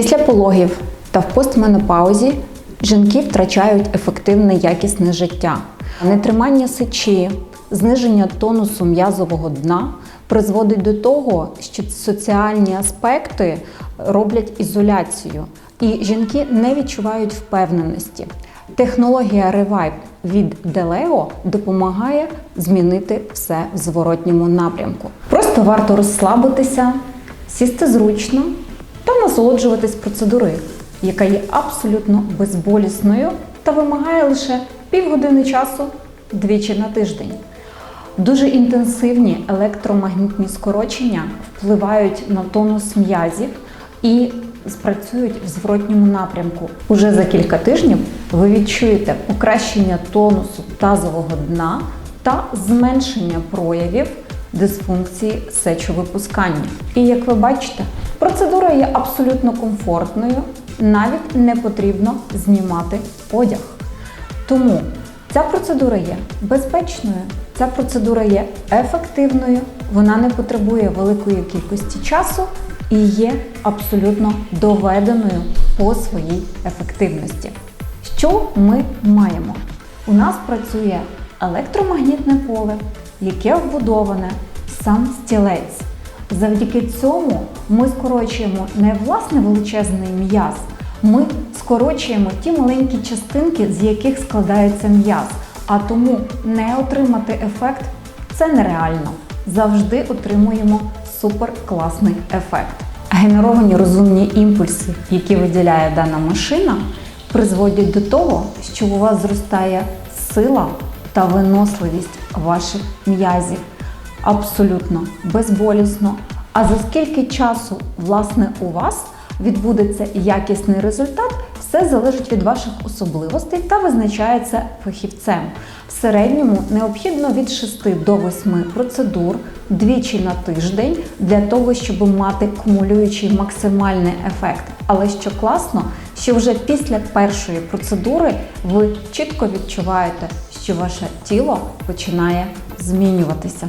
Після пологів та в постменопаузі жінки втрачають ефективне якісне життя. Нетримання сечі, зниження тонусу м'язового дна призводить до того, що соціальні аспекти роблять ізоляцію, і жінки не відчувають впевненості. Технологія Revive від Deleo допомагає змінити все в зворотньому напрямку. Просто варто розслабитися, сісти зручно та насолоджуватись процедурою, яка є абсолютно безболісною та вимагає лише півгодини часу двічі на тиждень. Дуже інтенсивні електромагнітні скорочення впливають на тонус м'язів і спрацюють в зворотньому напрямку. Уже за кілька тижнів ви відчуєте покращення тонусу тазового дна та зменшення проявів дисфункції сечовипускання. І як ви бачите, процедура є абсолютно комфортною, навіть не потрібно знімати одяг. Тому ця процедура є безпечною, ця процедура є ефективною, вона не потребує великої кількості часу і є абсолютно доведеною по своїй ефективності. Що ми маємо? У нас працює електромагнітне поле, яке вбудоване сам стілець. Завдяки цьому ми скорочуємо не власне величезний м'яз, ми скорочуємо ті маленькі частинки, з яких складається м'яз. А тому не отримати ефект це нереально. Завжди отримуємо суперкласний ефект. Генеровані розумні імпульси, які виділяє дана машина, призводять до того, що у вас зростає сила та виносливість ваших м'язів абсолютно безболісно. А за скільки часу, власне, у вас відбудеться якісний результат, все залежить від ваших особливостей та визначається фахівцем. В середньому необхідно від 6 до 8 процедур двічі на тиждень для того, щоб мати кумулюючий максимальний ефект. Але що класно, що вже після першої процедури ви чітко відчуваєте, що ваше тіло починає змінюватися.